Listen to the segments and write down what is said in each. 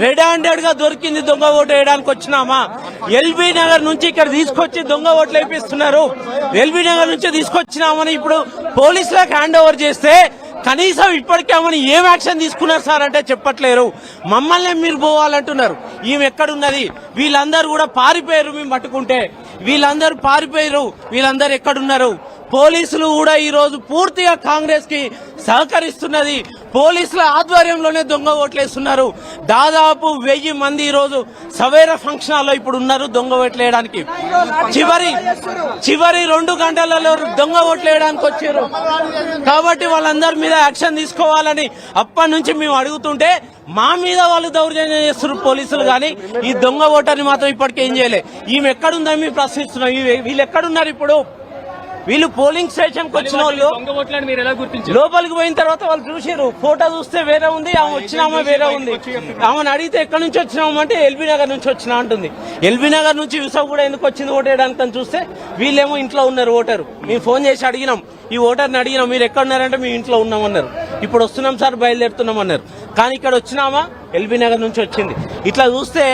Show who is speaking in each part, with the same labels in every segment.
Speaker 1: Red హ్యాండెడ్గా దొరికింది దొంగ ఓటు వేయడానికి వచ్చినామా? ఎల్బీ నగర్ నుంచి ఇక్కడ తీసుకొచ్చి దొంగ ఓట్లు వేపిస్తున్నారు. ఎల్బీ నగర్ నుంచి తీసుకొచ్చినామని ఇప్పుడు పోలీసులకు హ్యాండ్ ఓవర్ చేస్తే కనీసం ఇప్పటికేమని ఏం యాక్షన్ తీసుకున్నారు సార్ అంటే చెప్పట్లేరు. మమ్మల్ని మీరు పోవాలంటున్నారు. ఈమె ఎక్కడున్నది? వీళ్ళందరూ కూడా పారిపోయారు మేము పట్టుకుంటే. వీళ్ళందరూ పారిపోయారు. వీళ్ళందరూ ఎక్కడున్నారు? పోలీసులు కూడా ఈ రోజు పూర్తిగా కాంగ్రెస్కి సహకరిస్తున్నది. పోలీసుల ఆధ్వర్యంలోనే దొంగ ఓట్లేస్తున్నారు. దాదాపు వెయ్యి మంది ఈ రోజు సవేర ఫంక్షన్ హాల్లో ఇప్పుడు ఉన్నారు దొంగ ఓట్లు వేయడానికి చివరి చివరి రెండు గంటలలో దొంగ ఓట్లు వేయడానికి వచ్చారు. కాబట్టి వాళ్ళందరి మీద యాక్షన్ తీసుకోవాలని అప్పటి నుంచి మేము అడుగుతుంటే మా మీద వాళ్ళు దౌర్జన్యం చేస్తున్నారు పోలీసులు కానీ ఈ దొంగ ఓటర్ని మాత్రం ఇప్పటికే ఏం చేయలే. ఈమె ఎక్కడుందని మేము ప్రశ్నిస్తున్నాం. వీళ్ళు ఎక్కడున్నారు ఇప్పుడు? వీళ్ళు పోలింగ్ స్టేషన్కి వచ్చిన వాళ్ళు లోపలికి పోయిన తర్వాత వాళ్ళు చూసారు ఫోటో చూస్తే వేరే ఉంది ఆమె వచ్చినామా వేరే ఉంది. ఆమెను అడిగితే ఎక్కడి నుంచి వచ్చినాము అంటే ఎల్బీ నగర్ నుంచి వచ్చినా అంటుంది. ఎల్బీ నగర్ నుంచి యూసఫ్ కూడా ఎందుకు వచ్చింది ఓటేయడానికి అని చూస్తే వీళ్ళేమో ఇంట్లో ఉన్నారు ఓటరు. మేము ఫోన్ చేసి అడిగినాం ఈ ఓటర్ని అడిగినాం మీరు ఎక్కడ ఉన్నారంటే మేము ఇంట్లో ఉన్నామన్నారు ఇప్పుడు వస్తున్నాం సార్ బయలుదేరుతున్నాం అన్నారు. కానీ ఇక్కడ వచ్చినామా ఎల్బీ నగర్ నుంచి వచ్చింది. ఇట్లా చూస్తే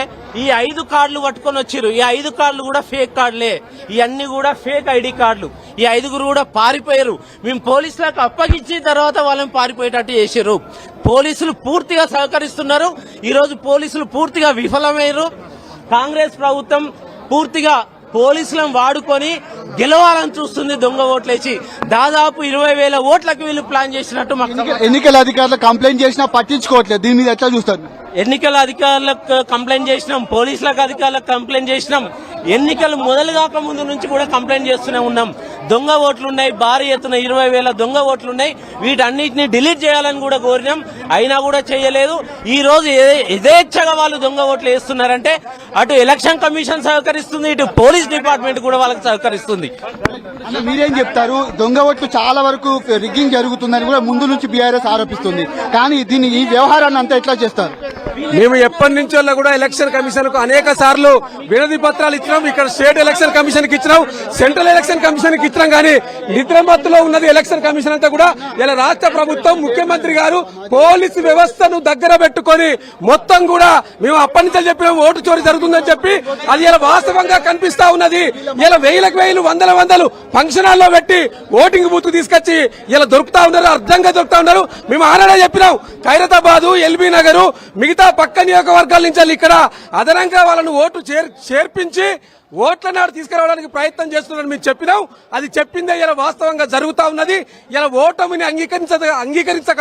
Speaker 1: ఈ ఐదు కార్డులు పట్టుకొని వచ్చిర్రు. ఈ ఐదు కార్డులు కూడా ఫేక్ కార్డులే. ఇవన్నీ కూడా ఫేక్ ఐడి కార్డులు. ఈ ఐదుగురు కూడా పారిపోయారు. మేము పోలీసులకు అప్పగించిన తర్వాత వాళ్ళని పారిపోయేటట్టు చేశారు. పోలీసులు పూర్తిగా సహకరిస్తున్నారు. ఈ రోజు పోలీసులు పూర్తిగా విఫలమయ్యారు. కాంగ్రెస్ ప్రభుత్వం పూర్తిగా పోలీసులను వాడుకొని గెలవాలని చూస్తుంది దొంగ ఓట్లేసి. దాదాపు ఇరవై వేల ఓట్లకు వీళ్ళు ప్లాన్ చేసినట్టు మాకు
Speaker 2: ఎన్నికల అధికారులు కంప్లైంట్ చేసినా పట్టించుకోవట్లేదు. దీని మీద ఎట్లా చూస్తారు?
Speaker 1: ఎన్నికల అధికారులకు కంప్లైంట్ చేసినాం. పోలీసులకు అధికారులకు కంప్లైంట్ చేసినాం. ఎన్నికలు మొదలు కాక ముందు నుంచి కూడా కంప్లైంట్ చేస్తూనే ఉన్నాం. దొంగ ఓట్లున్నాయి భారీ ఎత్తున ఇరవై వేల దొంగ ఓట్లున్నాయి. వీటన్నిటిని డిలీట్ చేయాలని కూడా కోరినాం. అయినా కూడా చేయలేదు. ఈ రోజు యథేచ్ఛగా వాళ్ళు దొంగ ఓట్లు వేస్తున్నారంటే అటు ఎలక్షన్ కమిషన్ సహకరిస్తుంది ఇటు పోలీస్ డిపార్ట్మెంట్ కూడా వాళ్ళకి సహకరిస్తుంది.
Speaker 2: మీరేం చెప్తారు? దొంగ ఓట్లు చాలా వరకు రిగ్గింగ్ జరుగుతుందని కూడా ముందు నుంచి బీఆర్ఎస్ ఆరోపిస్తుంది. కానీ దీన్ని ఈ వ్యవహారాన్ని అంతా ఎట్లా చేస్తారు?
Speaker 3: మేము ఎప్పటి నుంచో కూడా ఎలక్షన్ కమిషన్కు అనేక సార్లు వినతి పత్రాలు ఇచ్చినాం. ఇక్కడ స్టేట్ ఎలక్షన్ కమిషన్కి ఇచ్చినాం. సెంట్రల్ ఎలక్షన్ కమిషన్కి ఇచ్చినాం కానీ నిద్రమత్తులో ఉన్నది ఎలక్షన్ కమిషన్ అంతా కూడా ఇలా రాష్ట్ర ప్రభుత్వం ముఖ్యమంత్రి గారు పోలీసు వ్యవస్థను దగ్గర పెట్టుకొని మొత్తం కూడా మేము అప్పటి నుంచి చెప్పినాం ఓటు చోరీ జరుగుతుందని చెప్పి. అది ఇలా వాస్తవంగా కనిపిస్తా ఉన్నది. ఇలా వేలకు వేలు వందల వందలు ఫంక్షన్ హాల్లో పెట్టి ఓటింగ్ బూత్ తీసుకొచ్చి ఇలా దొరుకుతా ఉన్నారు అర్థంగా దొరుకుతా ఉన్నారు. మేము ఆనాడే చెప్పినాం ఖైరతాబాదు ఎల్బీ నగరు మిగతా పక్క నియోజకవర్గాల నుంచి ఇక్కడ అదనంగా వాళ్ళను ఓటు చేర్- చేర్పించి ఓట్ల నాడు తీసుకురావడానికి ప్రయత్నం చేస్తున్నారని మేము చెప్పినాం అది చెప్పిందే ఇలా వాస్తవంగా జరుగుతూ ఉన్నది. ఇలా ఓటమిని అంగీకరించక అంగీకరించక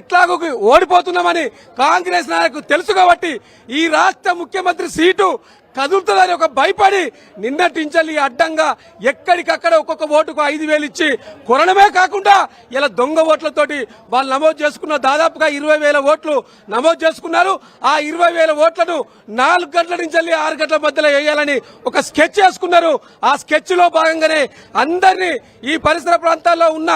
Speaker 3: ఎట్లాగూ ఓడిపోతున్నామని కాంగ్రెస్ నాయకు తెలుసు కాబట్టి ఈ రాష్ట్ర ముఖ్యమంత్రి సీటు కదులుతుందని ఒక భయపడి నిన్నటించాలి అడ్డంగా ఎక్కడికక్కడ ఒక్కొక్క ఓటుకు ఐదు వేలు ఇచ్చి కొనడమే కాకుండా ఇలా దొంగ ఓట్లతోటి వాళ్ళు నమోదు చేసుకున్న దాదాపుగా ఇరవై వేల ఓట్లు నమోదు చేసుకున్నారు. ఆ ఇరవై వేల ఓట్లను నాలుగు గంటల నుంచి ఆరు గంటల మధ్యలో వేయాలని ఒక స్కెచ్ చేసుకున్నారు. ఆ స్కెచ్లో భాగంగానే అందరినీ ఈ పరిసర ప్రాంతాల్లో ఉన్న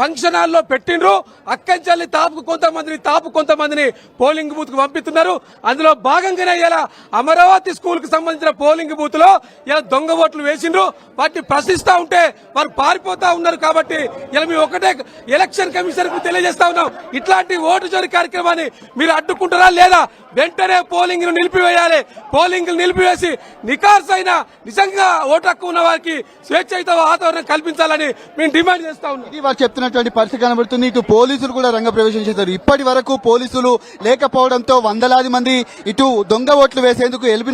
Speaker 3: ఫంక్షన్ హాల్లో పెట్టిండ్రు. అక్కంచెల్లి తాపు కొంతమందిని తాపు కొంతమందిని పోలింగ్ బూత్కు పంపిస్తున్నారు. అందులో భాగంగానే ఇలా అమరావతి స్కూల్కు సంబంధించిన పోలింగ్ బూత్లో ఇలా దొంగ ఓట్లు వేసిండ్రు. వాటిని ప్రశ్నిస్తా ఉంటే వారు పారిపోతా ఉన్నారు కాబట్టి ఇలా మేము ఒకటే ఎలక్షన్ కమిషన్కు తెలియజేస్తా ఉన్నాం. ఇట్లాంటి ఓటు చోరీ కార్యక్రమాన్ని మీరు అడ్డుకుంటారా లేదా? వెంటనే పోలింగ్ను నిలిపివేయాలి. పోలింగ్ నిలిపివేసి నికార్స్ అయిన నిజంగా ఓటు హక్కు ఉన్న వారికి స్వేచ్ఛయుత వాతావరణం కల్పించాలని మేము డిమాండ్ చేస్తా ఉన్నాం.
Speaker 2: ఇది ఉన్నటువంటి పరిస్థితి కనబడుతుంది. ఇటు పోలీసులు కూడా రంగ ప్రవేశం చేశారు. ఇప్పటి వరకు పోలీసులు లేకపోవడంతో వందలాది మంది ఇటు దొంగ ఓట్లు వేసేందుకు ఎలిపిన